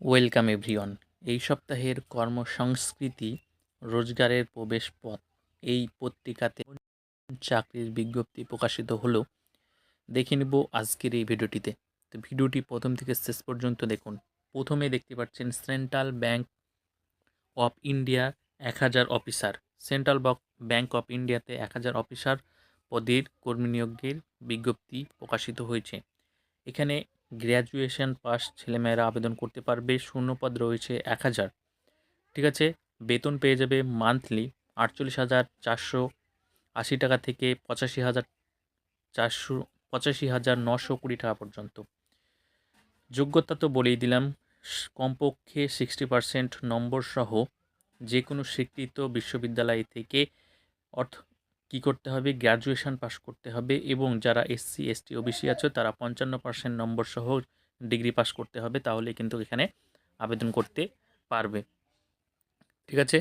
Welcome everyone. এই সপ্তাহের কর্মসংস্কৃতি, রোজগারের প্রবেশ পথ এই পত্রিকাতে চাকরির বিজ্ঞপ্তি প্রকাশিত হলো। দেখে নেব আজকের এই ভিডিওটিতে। তো ভিডিওটি প্রথম থেকে শেষ পর্যন্ত দেখুন। প্রথমে দেখতে পাচ্ছেন সেন্ট্রাল ব্যাংক অফ ইন্ডিয়া এক হাজার অফিসার। সেন্ট্রাল ব্যাংক অফ ইন্ডিয়াতে এক হাজার অফিসার পদের কর্মী নিয়োগের বিজ্ঞপ্তি প্রকাশিত হয়েছে। এখানে গ্র্যাজুয়েশন পাস ছেলেমেয়েরা আবেদন করতে পারবে, শূন্যপদ রয়েছে এক হাজার। ঠিক আছে? বেতন পেয়ে যাবে মান্থলি আটচল্লিশ হাজার চারশো আশি টাকা থেকে পঁচাশি হাজার চারশো, পঁচাশি হাজার নশো কুড়ি টাকা পর্যন্ত। যোগ্যতা তো বলেই দিলাম কমপক্ষে সিক্সটি পার্সেন্ট নম্বর সহ যে কোনো স্বীকৃত বিশ্ববিদ্যালয় থেকে অর্থ কী করতে হবে? গ্র্যাজুয়েশন পাস করতে হবে এবং যারা এসসি এসটি ওবিসি আছে, তারা পঞ্চান্ন পার্সেন্ট নম্বর সহ ডিগ্রি পাস করতে হবে তাহলে কিন্তু এখানে আবেদন করতে পারবে। ঠিক আছে?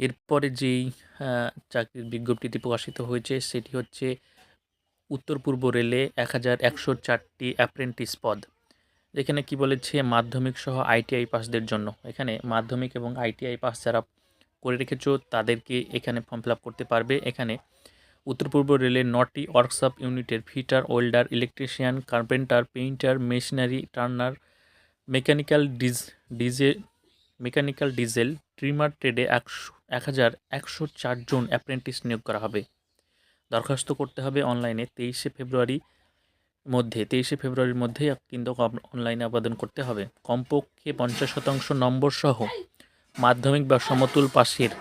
এরপরে যেই চাকরির বিজ্ঞপ্তিটি প্রকাশিত হয়েছে, সেটি হচ্ছে উত্তর পূর্ব রেলে এক হাজার একশো চারটি অ্যাপ্রেন্টিস পদ। এখানে কি বলেছে? মাধ্যমিক সহ আইটিআই পাসদের জন্য। এখানে মাধ্যমিক এবং আইটিআই পাস যারা করে রেখেছো, তাদেরকে এখানে ফর্ম ফিল করতে পারবে। এখানে উত্তর পূর্ব রেলের নটি ওয়ার্কশপ ইউনিটের fitter welder electrician carpenter painter machinery turner mechanical ডিজ ডিজে মেকানিক্যাল ডিজেল ট্রিমার ট্রেডে একশো এক হাজার একশো চারজন অ্যাপ্রেন্টিস নিয়োগ করা হবে। দরখাস্ত করতে হবে অনলাইনে তেইশে ফেব্রুয়ারি মধ্যে, তেইশে ফেব্রুয়ারির মধ্যে কিন্তু অনলাইনে আবেদন করতে হবে। কমপক্ষে পঞ্চাশ শতাংশ নম্বর সহ মাধ্যমিক বা সমতুল পাশের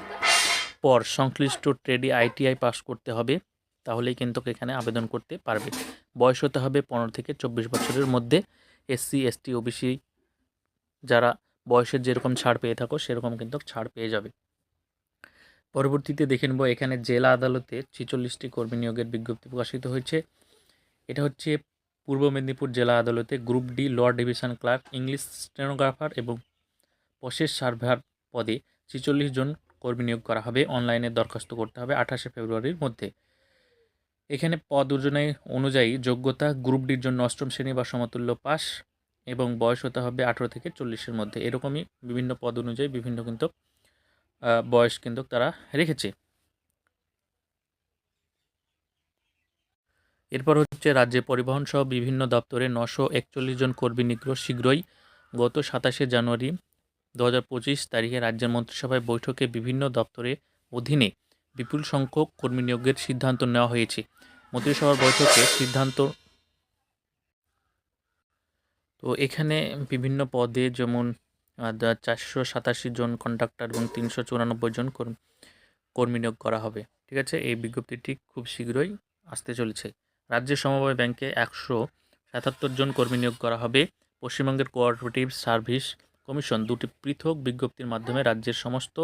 পর সংশ্লিষ্ট ট্রেডে আইটিআই পাস করতে হবে, তাহলেই কিন্তু এখানে আবেদন করতে পারবে। বয়স হতে হবে পনেরো থেকে চব্বিশ বছরের মধ্যে। এসসি, এসটি, ওবিসি যারা বয়সের যেরকম ছাড় পেয়ে থাকো, সেরকম কিন্তু ছাড় পেয়ে যাবে। পরবর্তীতে দেখে নেব এখানে জেলা আদালতে ছিচল্লিশটি কর্মী নিয়োগের বিজ্ঞপ্তি প্রকাশিত হয়েছে। এটা হচ্ছে পূর্ব মেদিনীপুর জেলা আদালতে group D lower division clerk, English stenographer এবং প্রসেস সার্ভার পদে ছিচল্লিশ জন কর্মী নিয়োগ করা হবে, অনলাইনে দরখাস্ত করতে হবে আঠাশে ফেব্রুয়ারির মধ্যে। এখানে পদ ওজনে অনুযায়ী যোগ্যতা গ্রুপ ডির জন্য অষ্টম শ্রেণি বা সমতুল্য পাস এবং বয়স হতে হবে আঠেরো থেকে চল্লিশের মধ্যে। এরকমই বিভিন্ন পদ অনুযায়ী বিভিন্ন কিন্তু বয়স কিন্তু তারা রেখেছে। এরপর হচ্ছে রাজ্যে পরিবহন সহ বিভিন্ন দপ্তরে নশো একচল্লিশ জন কর্মী নিগ্রহ শীঘ্রই। গত সাতাশে জানুয়ারি দু হাজার পঁচিশ তারিখে রাজ্যের মন্ত্রিসভায় বৈঠকে বিভিন্ন দপ্তরের অধীনে বিপুল সংখ্যক কর্মী নিয়োগের সিদ্ধান্ত নেওয়া হয়েছে। মন্ত্রিসভার বৈঠকে সিদ্ধান্ত তো এখানে বিভিন্ন পদে যেমন চারশো সাতাশি জন কন্ডাক্টর এবং তিনশো চুরানব্বই জন কর্ম- নিয়োগ করা হবে। ঠিক আছে? এই বিজ্ঞপ্তিটি খুব শীঘ্রই আসতে চলেছে। রাজ্য সমবায় ব্যাংকে একশো সাতাত্তর জন কর্মী নিয়োগ করা হবে। পশ্চিমবঙ্গের কোঅপারেটিভ সার্ভিস কমিশন দুটি পৃথক বিজ্ঞপ্তির মাধ্যমে রাজ্যের সমস্ত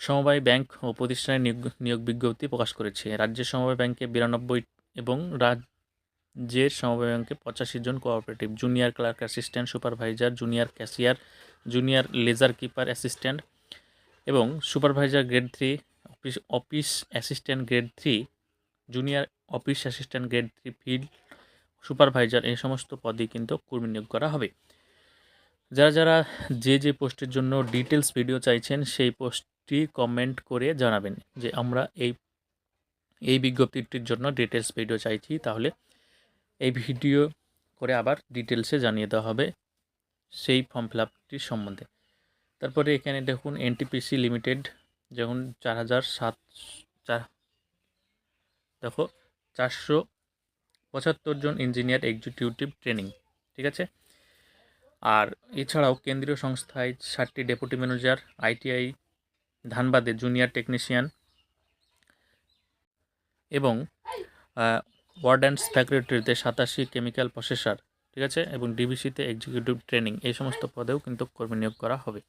সমবায় ব্যাংক ও প্রতিষ্ঠানের নিয়োগ বিজ্ঞপ্তি প্রকাশ করেছে। রাজ্যের সমবায় ব্যাংকে বিরানব্বই এবং রাজ্যের সমবায় ব্যাংকে পঁচাশি জন cooperative junior clerk assistant supervisor junior cashier junior ledger keeper assistant এবং supervisor grade three office office assistant grade three junior office assistant grade three field supervisor এই সমস্ত পদে কিন্তু কর্মী নিয়োগ করা হবে। যারা যারা যে যে পোস্টের জন্য ডিটেলস ভিডিও চাইছেন, সেই পোস্টটি কমেন্ট করে জানাবেন যে আমরা এই এই বিজ্ঞপ্তিটির জন্য ডিটেলস ভিডিও চাইছি। তাহলে এই ভিডিও করে আবার ডিটেলসে জানিয়ে দেওয়া হবে সেই ফর্ম ফিল আপটির সম্বন্ধে। তারপরে এখানে দেখুন এনটিপিসি লিমিটেড যেমন চার হাজার সাত, চার, দেখো, চারশো পঁচাত্তর জন ইঞ্জিনিয়ার এক্সিকিউটিভ ট্রেনিং ঠিক আছে? আর এছাড়াও কেন্দ্রীয় সংস্থায় ষাটটি ডেপুটি ম্যানেজার, আইটিআই, ধানবাদে জুনিয়র টেকনিশিয়ান এবং ওয়ার্ডেন্স ফ্যাক্টরিতে সাতাশি কেমিক্যাল প্রসেসার, ঠিক আছে? এবং ডিবিসিতে এক্সিকিউটিভ ট্রেনিং এই সমস্ত পদেও কিন্তু কর্মী নিয়োগ করা হবে।